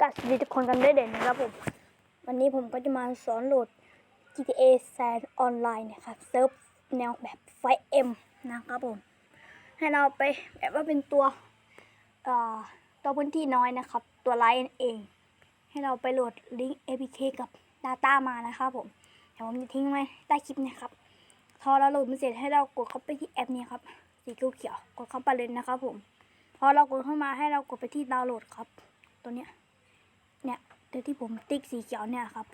กับสวัสดีทุกคนกันได้เด่นนะครับผม วันนี้ผมก็จะมาสอนโหลด GTA San Online นะครับเซิร์ฟแนวแบบไฟเอ็มนะครับผม ให้เราไปแบบว่าเป็นตัวเอ่อตัวพื้นที่น้อยนะครับ ตัวไลท์เอง ให้เราไปโหลดลิงก์ APK กับ Data มานะครับผมเดี๋ยวผมจะทิ้งไว้ใต้คลิปนะครับพอเราโหลดมันเสร็จให้เรากดเข้าไปที่แอปนี้ครับสีเขียวกดเข้าไปเลยนะครับผม พอเรากดเข้ามาให้เรากดไปที่ดาวน์โหลดครับ ตัวเนี้ย เนี่ยตัวที่ผมติ๊กสีเขียวเนี่ยครับ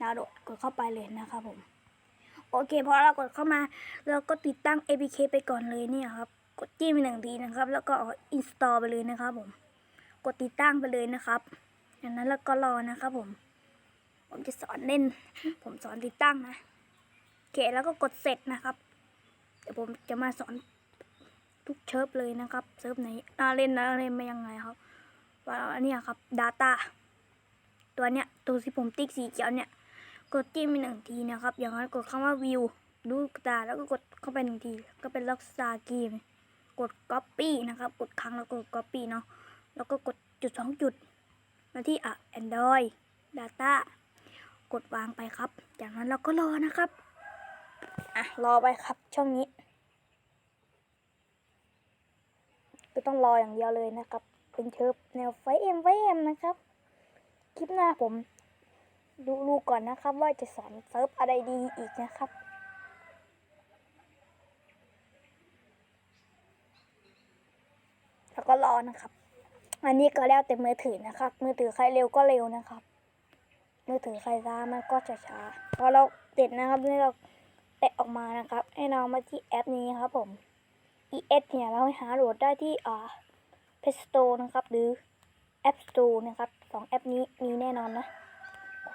ดาวโหลดกดเข้าไปเลยนะครับผม โอเคพอเรากดเข้ามาเราก็ติดตั้ง APK ไปก่อนเลยเนี่ยครับ กดจิ้มไปหนึ่งทีนะครับ แล้วก็อินสตอลไปเลยนะครับผม กดติดตั้งไปเลยนะครับจากนั้นแล้วก็รอนะครับผม ผมจะสอนเล่น ผมสอนติดตั้งนะโอเคแล้วก็กดเสร็จนะครับ เดี๋ยวผมจะมาสอนทุกเชิร์ฟเลยนะครับ เซิร์ฟไหนเล่นนะเล่นไม่ยังไงครับ ว่าอันเนี้ยครับ Data ตัวเนี้ยตัวที่ผมติ๊กสีเขียวเนี่ย กดจิ้มไปหนึ่งทีนะครับ อย่างนั้นกดคำว่าวิวดูตาแล้วก็กดเข้าไปหนึ่งที ก็เป็นล็อกซาเกมกด Copy นะครับ กดครั้งแล้วก็กด Copy เนาะแล้วก็กดจุดสองจุด มาที่อะ Android Data กดวางไปครับ จากนั้นเราก็รอนะครับ อะ รอไปครับ ช่องนี้ ก็ต้องรออย่างเดียวเลยนะครับ เป็นเชิร์ฟแนวไฟเอ็มไฟเอ็มนะครับ คลิปหน้าผม ดูดูก่อนนะครับ ว่าจะสอนเซิร์ฟอะไรดีอีกนะครับแล้วก็รอนะครับ อันนี้ก็แล้วแต่มือถือนะครับ มือถือใครเร็วก็เร็วนะครับ มือถือใครช้ามันก็จะช้าพอเราเสร็จนะครับนี่เราแตะออกมานะครับ ให้เรามาที่แอปนี้ครับผม ES เนี่ยเราหาโหลดได้ที่อ่า Play Store นะครับ หรือ App Store นะครับสองแอปนี้มีแน่นอนนะ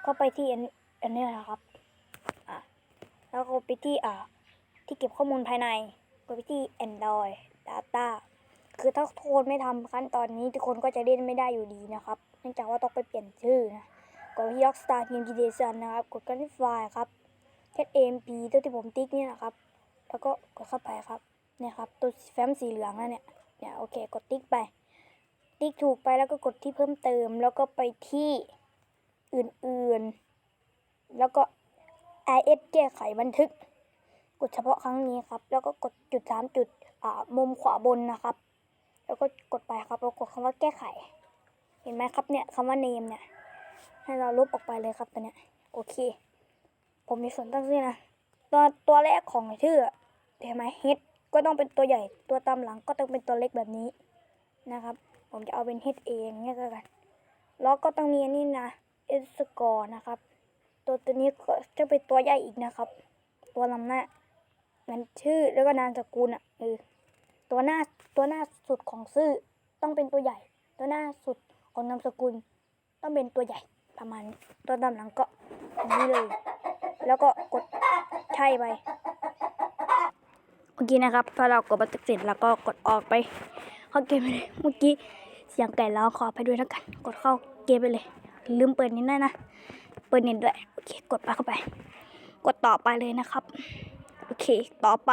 เข้าไปที่อันอันนี้นะครับอะแล้วก็ไปที่อ่าที่เก็บข้อมูลภายในกดไปที่ Android Data คือถ้าทุกคนไม่ทำขั้นตอนนี้ทุกคนก็จะเล่นไม่ได้อยู่ดีนะครับเนื่องจากว่าต้องไปเปลี่ยนชื่อนะกดที่ Rockstar Game Edition นะครับ กดกันที่ไฟล์ครับแคท AMP ตัวที่ผมติ๊กเนี่ยนะครับ แล้วก็กดเข้าไปครับเนี่ยครับ ตัวแฟ้มสีเหลืองนั่นเนี่ย เนี่ยโอเคกดติ๊กไปติ๊กถูกไปแล้วก็กดที่เพิ่มเติม แล้วก็ไปที่อื่นๆ แล้วก็ IS แก้ไขบันทึก กดเฉพาะครั้งนี้ครับ แล้วก็กดจุดสามจุดอ่ามุมขวาบนนะครับ แล้วก็กดไปครับแล้วกดคำว่าแก้ไข เห็นไหมครับเนี่ยคำว่า name เนี่ย ให้เราลบออกไปเลยครับตัวเนี้ยโอเค ผมมีส่วนตั้งชื่อนะตัวตัวแรกของชื่อเห็นไหม h ก็ต้องเป็นตัวใหญ่ตัวตามหลังก็ต้องเป็นตัวเล็กแบบนี้นะครับ ผมจะเอาเป็น h เองเนี่ยก็กันแล้วก็ต้องมีอันนี้นะ s score นะครับ ตัวตัวนี้ก็จะเป็นตัวใหญ่อีกนะครับ ตัวลำหน้ามือนชื่อแล้วก็นามสกุลอะเออตัวหน้าตัวหน้าสุดของชื่อต้องเป็นตัวใหญ่ ตัวหน้าสุดของนามสกุล ต้องเป็นตัวใหญ่ประมาณตัวตามหลังก็นี้เลย แล้วก็กดใช่ไป โอเคนะครับพอเรากดบันทึกเสร็จแล้วก็กดออกไป เข้าเกมไปเลยเมื่อกี้เสียงไก่ร้องขอไปด้วยแล้วกัน กดเข้าเกมไปเลย ลืมเปิดนิดหน่อยนะ เปิดน็ตด้วย โอเค กดไปเข้าไป กดต่อไปเลยนะครับ โอเค ต่อไป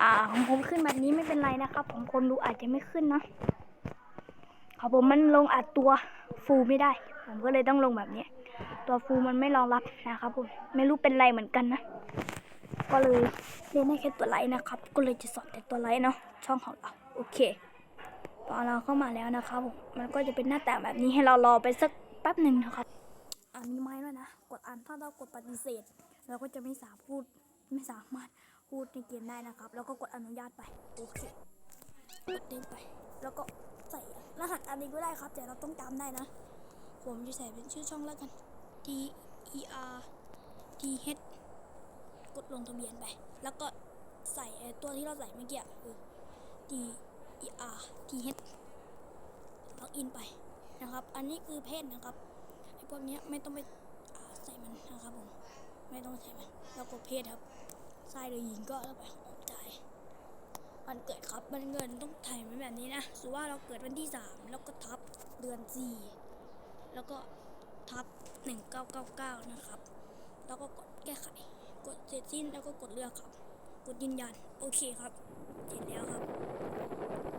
อ่าของผมขึ้นแบบนี้ไม่เป็นไรนะครับ ผมคนดูอาจจะไม่ขึ้นนะของผมมันลงอัดตัวฟูไม่ได้ ผมก็เลยต้องลงแบบนี้ ตัวฟูมันไม่รองรับนะครับผม ไม่รู้เป็นไรเหมือนกันนะ ก็เลยเล่นได้แค่ตัวไลท์นะครับ ก็เลยจะสอนแต่ตัวไลท์เนาะช่องของเราโอเคพอเราเข้ามาแล้วนะครับผมมันก็จะเป็นหน้าต่าแบบนี้ให้เรารอไปสักแป๊บหนึ่งนะครับอ่ามีไม้ด้วยนะกดอ่านถ้าเรากดปฏิเสธเราก็จะไม่สามารถพูดไม่สามารถพูดในเกมได้นะครับ แล้วก็กดอนุญาตไปโอเคกดเด้งไป แล้วก็ใส่รหัสอันนี้ก็ได้ครับ แต่เราต้องจำได้นะ ผมจะใส่เป็นชื่อช่องแล้วกัน D E R T H กดลงทะเบียนไป แล้วก็ใส่ตัวที่เราใส่เมื่อกี้คือ D E R T H ล็อกอินไปนะครับ อันนี้คือเพศนะครับไอ้พวกเนี้ยไม่ต้องไปใส่มันนะครับผม ไม่ต้องใส่มันแล้วกดเพศครับชายหรือหญิงก็แล้วไปของใจายวันเกิดครับวันเงินต้องถ่ายไว้แบบนี้นะสมมติว่าเราเกิดวันที่สามแล้วก็ทับเดือนสี่แล้วก็ทับหนึ่งเก้าเก้าเก้านะครับ แล้วก็กดแก้ไข กดเสร็จสิ้นแล้วก็กดเลือกครับ กดยืนยันโอเคครับเสร็จแล้วครับ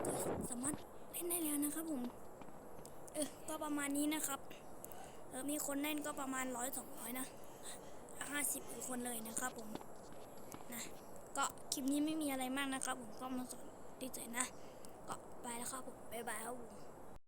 ก็สามารถเล่นได้แล้วนะครับผมเออก็ประมาณนี้นะครับเออมีคนเล่นก็ประมาณร้อยสองร้อยนะห้าสิบคนเลยนะครับผมนะก็คลิปนี้ไม่มีอะไรมากนะครับ ผมก็มาสอนดิเจนะ ก็ไปแล้วครับผมบ๊ายบายครับผม